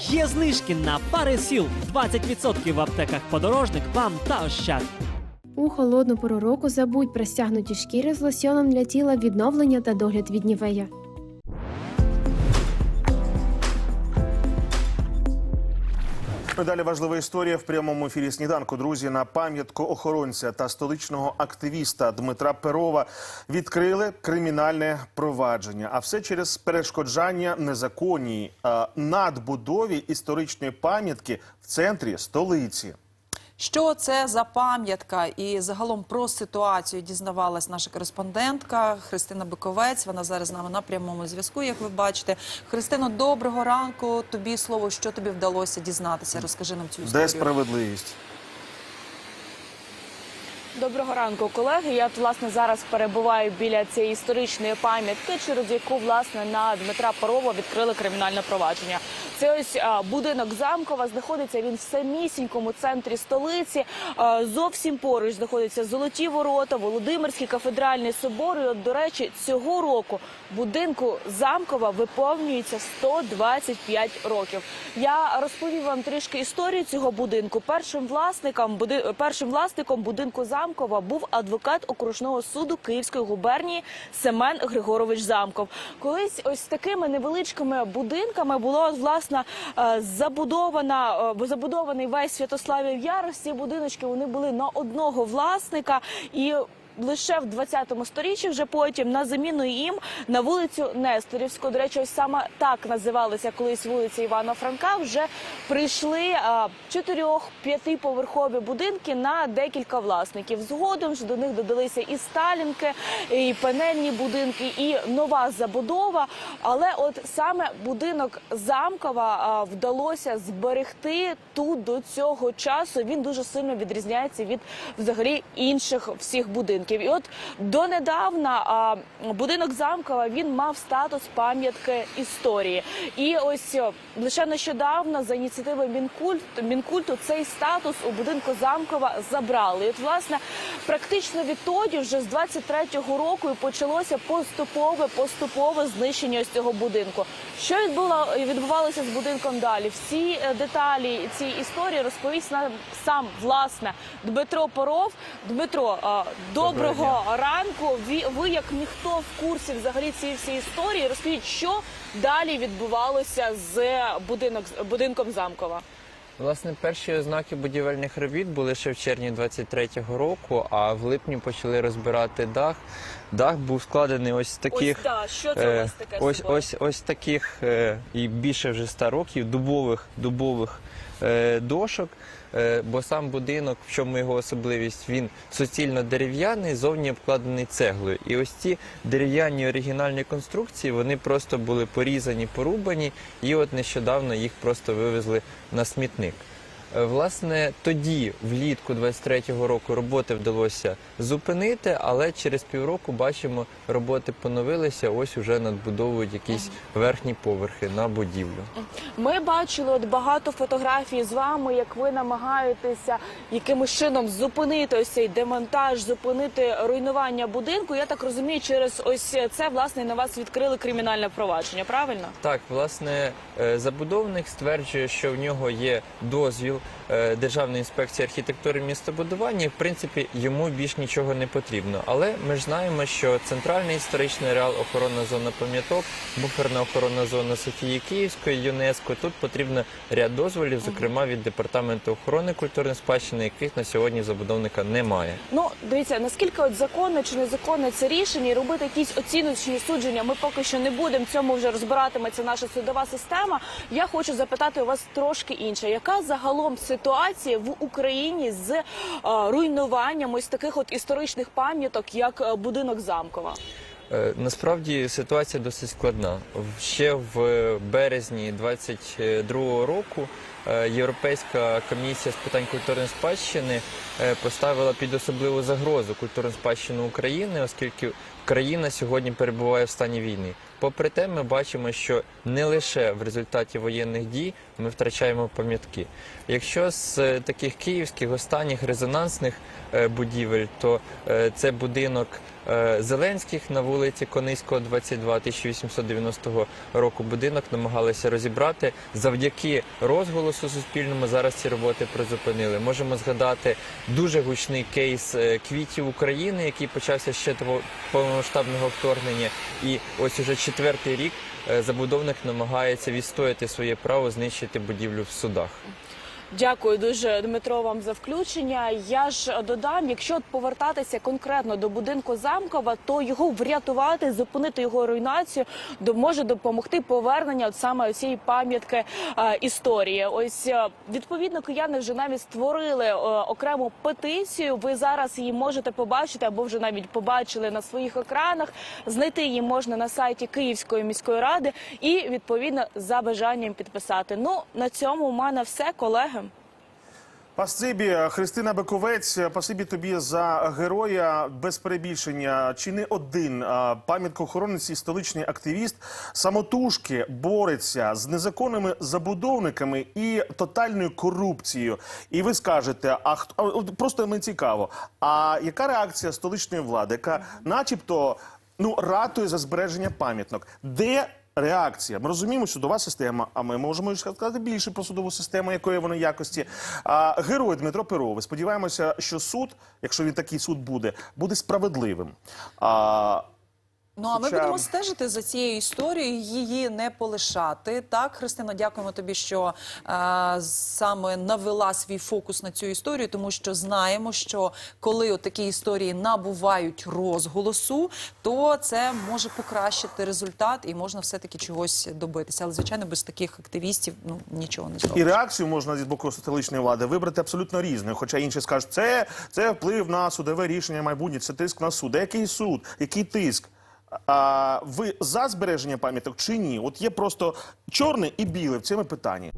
Є знижки на пари сіл 20% в аптеках подорожник, вам та ощад. У холодну пору року забудь про стягнуті шкіри з лосьоном для тіла відновлення та догляд від нівея. Далі важлива історія в прямому ефірі сніданку. Друзі, на пам'ятку охоронця та столичного активіста Дмитра Перова відкрили кримінальне провадження. А все через перешкоджання незаконній е, надбудові історичної пам'ятки в центрі столиці. Що це за пам'ятка і загалом про ситуацію дізнавалась наша кореспондентка Христина Биковець. Вона зараз з нами на прямому зв'язку, як ви бачите. Христино, доброго ранку. Тобі слово, що тобі вдалося дізнатися. Розкажи нам цю історію. Де справедливість? Доброго ранку, колеги. Я от, власне зараз перебуваю біля цієї історичної пам'ятки, через яку власне на Дмитра Парова відкрили кримінальне провадження. Це ось будинок замкова. Знаходиться він в самісінькому центрі столиці. Зовсім поруч знаходяться золоті ворота, Володимирський кафедральний собор. І от, до речі, цього року будинку замкова виповнюється 125 років. Я розповів вам трішки історію цього будинку. Першим власником першим власником будинку замкова був адвокат окружного суду Київської губернії Семен Григорович Замков. Колись ось такими невеличкими будинками було власне е, забудована е, забудований весь Святославів Ярості. Будиночки вони були на одного власника і. Лише в 20 сторіччі, вже потім на заміну їм на вулицю Несторівську. До речі, ось саме так називалася колись вулиця Івана Франка. Вже прийшли чотирьох п'ятиповерхові будинки на декілька власників. Згодом ж до них додалися і сталінки, і панельні будинки, і нова забудова. Але от саме будинок замкова вдалося зберегти тут до цього часу. Він дуже сильно відрізняється від взагалі інших всіх будинків. І от донедавна будинок замкова він мав статус пам'ятки історії. І ось лише нещодавно за ініціативи Мінкульт, Мінкульту цей статус у будинку замкова забрали. І от власне практично відтоді, вже з 23-го року, і почалося поступове поступове знищення ось цього будинку. Що відбувалося з будинком далі? Всі е, деталі цієї історії розповість нам сам власне Дмитро Поров. Дмитро, а, доброго ранку. Ви, ви як ніхто в курсі взагалі цієї всієї історії. Розкажіть, що далі відбувалося з будинок будинком замкова. Власне, перші ознаки будівельних робіт були ще в червні 23-го року, а в липні почали розбирати дах. Дах був складений ось з таких. ось да, що це у е, вас таке ось, ось, ось таких е, і більше вже 100 років дубових дубових дошок. Е, бо сам будинок, в чому його особливість, він суцільно дерев'яний, зовні обкладений цеглою. І ось ці дерев'яні оригінальні конструкції вони просто були порізані, порубані, і от нещодавно їх просто вивезли на смітник. Е, Власне, тоді, влітку 23-го року, роботи вдалося зупинити, але через півроку бачимо, роботи поновилися. Ось уже надбудовують якісь верхні поверхи на будівлю. Ми бачили от багато фотографій з вами, як ви намагаєтеся якимось чином зупинити ось цей демонтаж, зупинити руйнування будинку. Я так розумію, через ось це власне на вас відкрили кримінальне провадження. Правильно? Так, власне, е, забудовник стверджує, що в нього є дозвіл Державної інспекції архітектури містобудування. і, В принципі, йому більш нічого не потрібно. Але ми ж знаємо, що центральний історичний ареал, охоронна зона пам'яток, буферна охоронна зона Софії Київської, ЮНЕСКО. Тут потрібно ряд дозволів, зокрема від департаменту охорони культурної спадщини, яких на сьогодні забудовника немає. Ну дивіться, наскільки от законне чи незаконне це рішення, і робити якісь оціночні судження. Ми поки що не будемо. Цьому вже розбиратиметься наша судова система. Я хочу запитати у вас трошки інше. Яка загалом ситуація в Україні з е, руйнуванням ось таких от історичних пам'яток, як е, будинок замкова? Е, Насправді ситуація досить складна. Ще в березні 22-го року Європейська комісія з питань культурної спадщини поставила під особливу загрозу культурну спадщину України, оскільки країна сьогодні перебуває в стані війни. Попри те, ми бачимо, що не лише в результаті воєнних дій ми втрачаємо пам'ятки. Якщо з е, таких київських останніх резонансних е, будівель, то е, це будинок Зеленських на вулиці Кониського, 22, 1890 року. Будинок намагалися розібрати завдяки розголосу суспільному. Зараз ці роботи призупинили. Можемо згадати дуже гучний кейс квітів України, який почався ще того повномасштабного вторгнення. І ось уже четвертий рік е, забудовник намагається відстояти своє право знищити будівлю в судах. Дякую дуже, Дмитро, вам за включення. Я ж додам, якщо повертатися конкретно до будинку Замкова, то його врятувати, зупинити його руйнацію, може допомогти повернення от саме цієї пам'ятки е, історії. Ось е, відповідно кияни вже навіть створили е, окрему петицію. Ви зараз її можете побачити або вже навіть побачили на своїх екранах. Знайти її можна на сайті Київської міської ради і відповідно за бажанням підписати. Ну на цьому у мене все, колеги. Пасибі, Христина Бековець, пасибі тобі за героя без перебільшення. Чи не один пам'яткоохоронець і столичний активіст самотужки бореться з незаконними забудовниками і тотальною корупцією. І ви скажете, а хто просто мені цікаво, а яка реакція столичної влади, яка, начебто, ну ратує за збереження пам'яток? Де Реакція. Ми розуміємо, що судова система, а ми можемо сказати більше про судову систему, якої вона якості. А, герой Дмитро Перовий. Сподіваємося, що суд, якщо він такий суд буде, буде справедливим. А, Ну а ми Хоча- будемо стежити за цією історією, її не полишати. Так, Христина, дякуємо тобі, що е, саме навела свій фокус на цю історію, тому що знаємо, що коли такі історії набувають розголосу, то це може покращити результат і можна все таки чогось добитися. Але звичайно, без таких активістів ну нічого не зробиш. і реакцію можна з боку столичної влади вибрати абсолютно різною. Хоча інші скажуть, це, це вплив на судове рішення майбутнє, це тиск на суд. Який суд? Який тиск? А ви за збереження пам'яток чи ні? От є просто чорне і біле в цьому питанні.